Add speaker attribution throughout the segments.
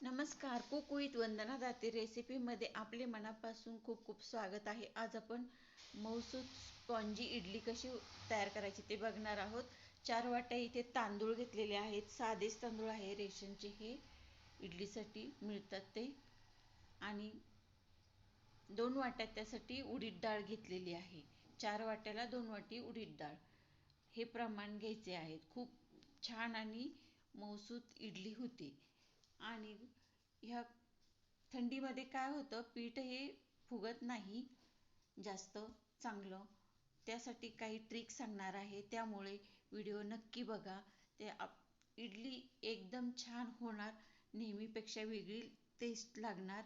Speaker 1: नमस्कार. Cook with Vandana Date रेसिपीमध्ये आपले मनापासून खूप खूप स्वागत आहे. आज आपण मौसूद स्पॉन्जी इडली कशी तयार करायची ते बघणार आहोत. चार वाट्या इथे तांदूळ घेतलेले आहेत. साधेच तांदूळ आहे. रेशनचे हे इडलीसाठी मिळतात ते. आणि दोन वाट्या त्यासाठी उडीद डाळ घेतलेली आहे. चार वाट्याला दोन वाटी उडीद डाळ. हे प्रमाण घ्यायचे आहेत. खूप छान आणि मौसूद इडली होती. आणि ह्या थंडीमध्ये काय होतं पीठ हे फुगत नाही जास्त चांगलं. त्यासाठी काही ट्रिक सांगणार आहे त्यामुळे व्हिडिओ नक्की बघा. ते आप इडली एकदम छान होणार नेहमीपेक्षा वेगळी टेस्ट लागणार.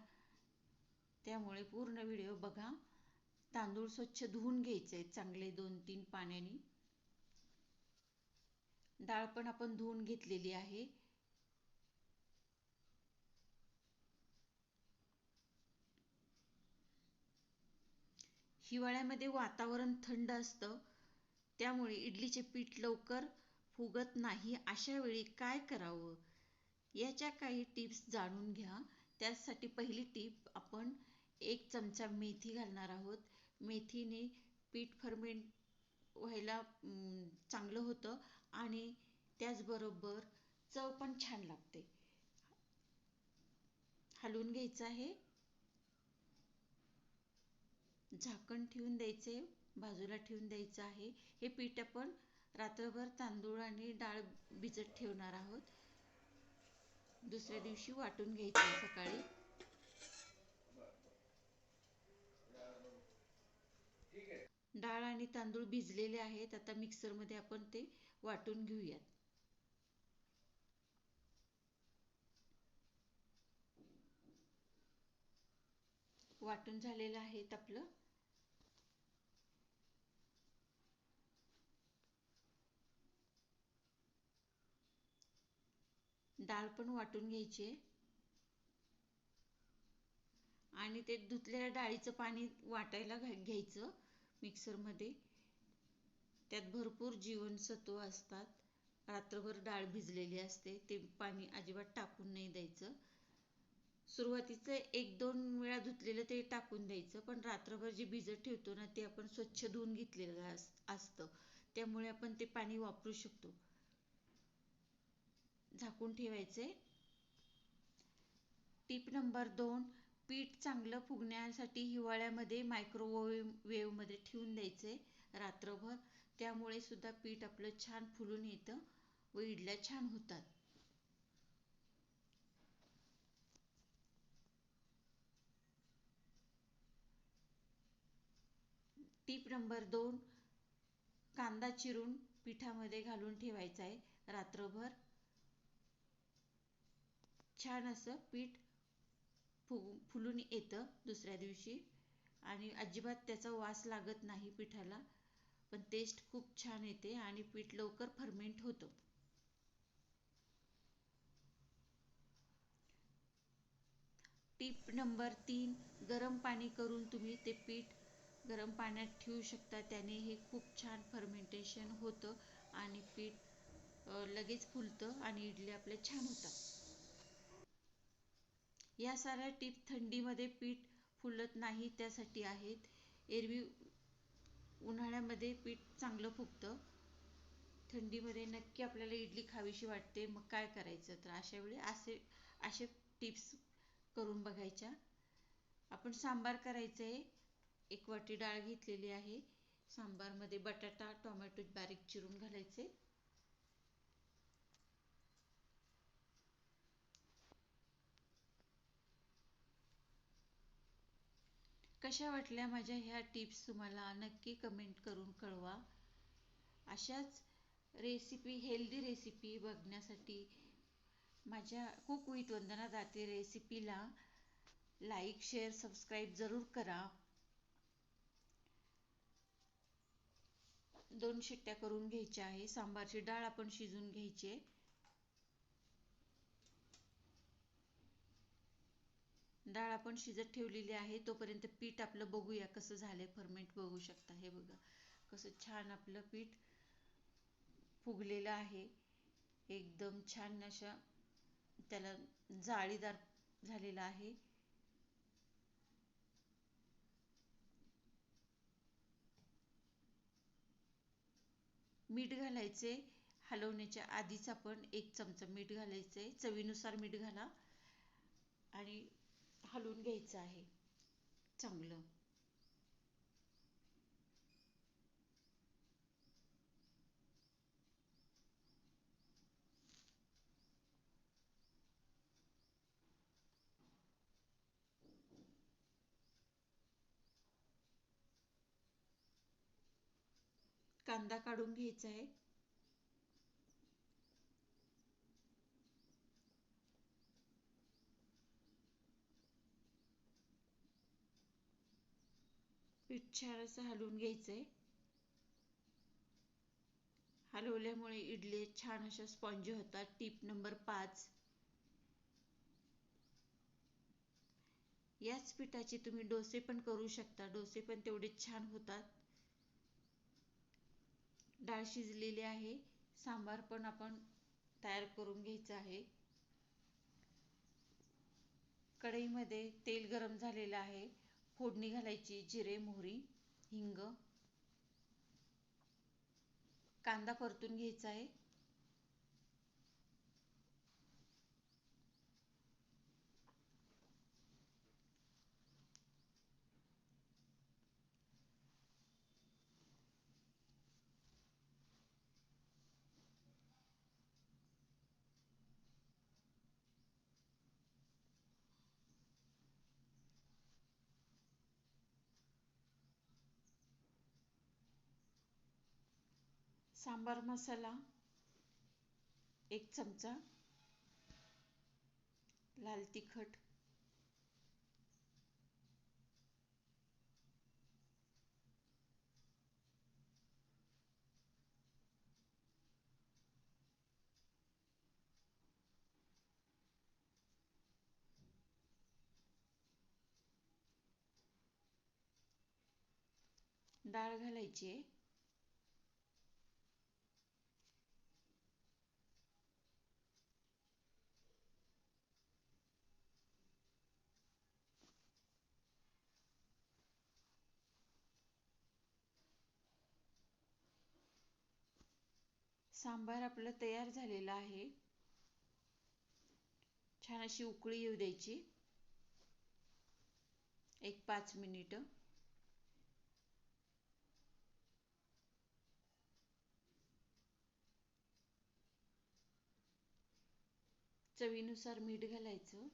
Speaker 1: त्यामुळे पूर्ण व्हिडिओ बघा. तांदूळ स्वच्छ धुवून घ्यायचे चांगले दोन तीन पाण्याने. डाळ पण आपण धुवून घेतलेली आहे. हिवाळ्यामध्ये वातावरण थंड असतं. त्यामुळे इडलीचे पीठ लवकर फुगत नाही. अशा वेळी काय करावं? याच्या काही टिप्स जाणून घ्या. त्यासाठी पहिली टीप आपण एक चमचा मेथी घालणार आहोत. मेथीने पीठ फर्मेंट व्हायला चांगलं होतं आणि त्याचबरोबर चव पण छान लागते. हलवून घ्यायचं आहे. झाकण ठेवून द्यायचे बाजूला ठेवून द्यायचं आहे. हे पीठ आपण रात्रभर तांदूळ आणि डाळ भिजत ठेवणार आहोत. दुसऱ्या दिवशी वाटून घ्यायचं सकाळी. डाळ आणि तांदूळ भिजलेले आहेत. आता मिक्सरमध्ये आपण ते वाटून घेऊयात. वाटून झालेलं आहेत आपलं. डाळ पण वाटून घ्यायची आणि ते धुतलेल्या डाळीचं पाणी वाटायला घ्यायचं मिक्सरमध्ये. त्यात भरपूर जीवनसत्व असतात. रात्रभर डाळ भिजलेली असते ते पाणी अजिबात टाकून नाही द्यायचं. सुरुवातीचं एक दोन वेळा धुतलेलं ते टाकून द्यायचं पण रात्रभर जे भिजत ठेवतो ना ते आपण स्वच्छ धुवून घेतलेलं असतं. त्यामुळे आपण ते पाणी वापरू शकतो. झाकून ठेवायचे. टीप नंबर दोन पीठ चांगलं फुगण्यासाठी हिवाळ्यामध्ये मायक्रोवेव्हमध्ये ठेवून द्यायचे रात्रभर. त्यामुळे सुद्धा पीठ आपलं छान फुलून येतं व इडल्या छान होतात. टीप नंबर दोन कांदा चिरून पिठामध्ये घालून ठेवायचा आहे रात्रभर. छान असं पीठ फु फुलून येतं दुसऱ्या दिवशी. आणि अजिबात त्याचा वास लागत नाही पिठाला पण टेस्ट खूप छान येते आणि पीठ लवकर फर्मेंट होतं. टिप नंबर तीन गरम पाणी करून तुम्ही ते पीठ गरम पाण्यात ठेवू शकता. त्याने हे खूप छान फर्मेंटेशन होतं आणि पीठ लगेच फुलतं आणि इडली आपल्या छान होतात. या साऱ्या टीप थंडीमध्ये पीठ फुलत नाही त्यासाठी आहेत. एरवी उन्हाळ्यामध्ये पीठ चांगलं फुगतं. थंडीमध्ये नक्की आपल्याला इडली खावीशी वाटते. मग काय करायचं? तर अशा वेळी असे असे टिप्स करून बघायच्या. आपण सांबार करायचं. आहे एक वाटी डाळ घेतलेली आहे. सांबारमध्ये बटाटा टोमॅटो बारीक चिरून घालायचे. कशा वाटल्या माझ्या ह्या टिप्स तुम्हाला नक्की कमेंट करून कळवा. अशाच रेसिपी हेल्दी रेसिपी बघण्यासाठी माझ्या कुक विथ वंदना दाते रेसिपीला लाईक शेअर सबस्क्राईब जरूर करा. दोन शिट्ट्या करून घ्यायच्या आहे. सांबारची डाळ आपण शिजून घ्यायची आहे. डाळ आपण शिजत ठेवलेली आहे तोपर्यंत पीठ आपलं बघूया कसं झालंय फर्मेंट बघू शकता. हे बघा कसं छान आपलं पीठ फुगलेलं आहे. एकदम छान अशा त्याला जाळीदार झालेला आहे. मीठ घालायचे हलवण्याच्या आधीच आपण एक चमचा मीठ घालायचे चवीनुसार मीठ घाला. आणि हलवून घ्यायचं आहे. चांगलं. कांदा काढून घ्यायचा आहे. पीठ छान असं हलवून घ्यायचंय. हलवल्यामुळे इडली छान अशा स्पॉन्जी होतात. टीप नंबर पाच. याच पिठाचे तुम्ही डोसे पण करू शकता. डोसे पण तेवढे छान होतात. डाळ शिजलेली आहे. सांबार पण आपण तयार करून घ्यायचा आहे. कढईमध्ये तेल गरम झालेलं आहे. फोडणी घालायची जिरे मोहरी हिंग. कांदा परतून घ्यायचा आहे. सांबार मसाला एक चमचा लाल तिखट डाळ घालायची आहे. सांबार आपलं तयार झालेला आहे. छान अशी उकळी येऊ द्यायची. एक पाच मिनिट. चवीनुसार मीठ घालायचं.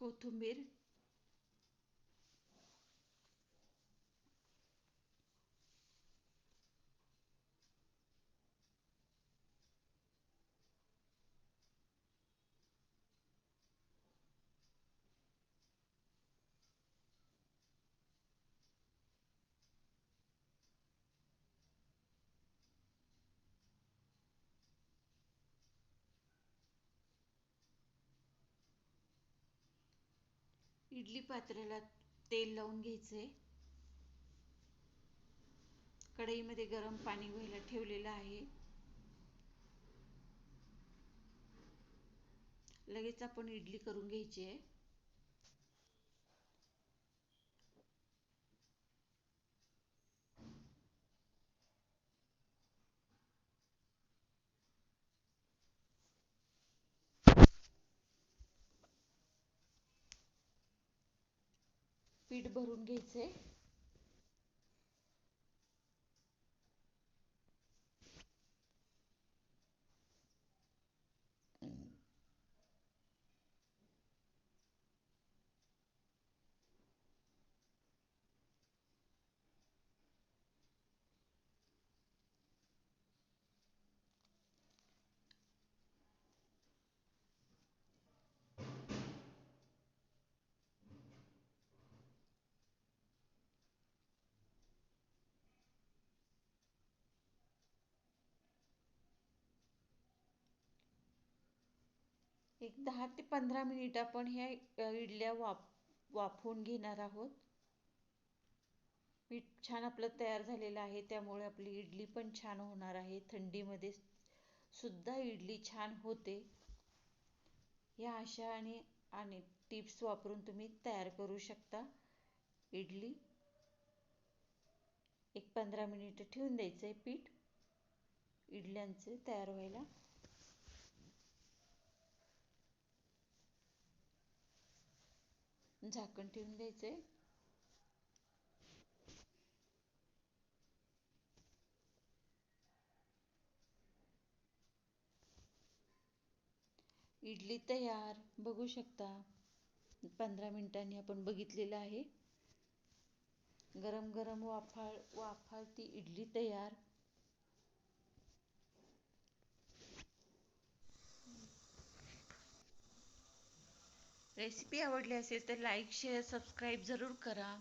Speaker 1: Cotomer इडली पात्राला तेल लावून घ्यायचे कढईमध्ये गरम पाणी व्हायला ठेवलेलं आहे. लगेच आपण इडली करून घ्यायची आहे. पीठ भरून घ्यायचे एक दहा ते पंधरा मिनिट आपण ह्या इडल्या वाफ वाफवून घेणार आहोत. पीठ छान आपलं तयार झालेलं आहे त्यामुळे आपली इडली पण छान होणार आहे. थंडीमध्ये सुद्धा इडली छान होते. या अशा आणि आणि टिप्स वापरून तुम्ही तयार करू शकता इडली. एक पंधरा मिनिटं ठेवून द्यायचं आहे पीठ. इडल्यांचे तयार व्हायला. झाकण ठेवून द्यायचंय. इडली तयार बघू शकता. पंधरा मिनिटांनी आपण बघितलेलं आहे. गरम गरम वाफाळ वाफाळती इडली तयार. रेसिपी आवडली असेल तर लाईक शेअर सबस्क्राईब जरूर करा.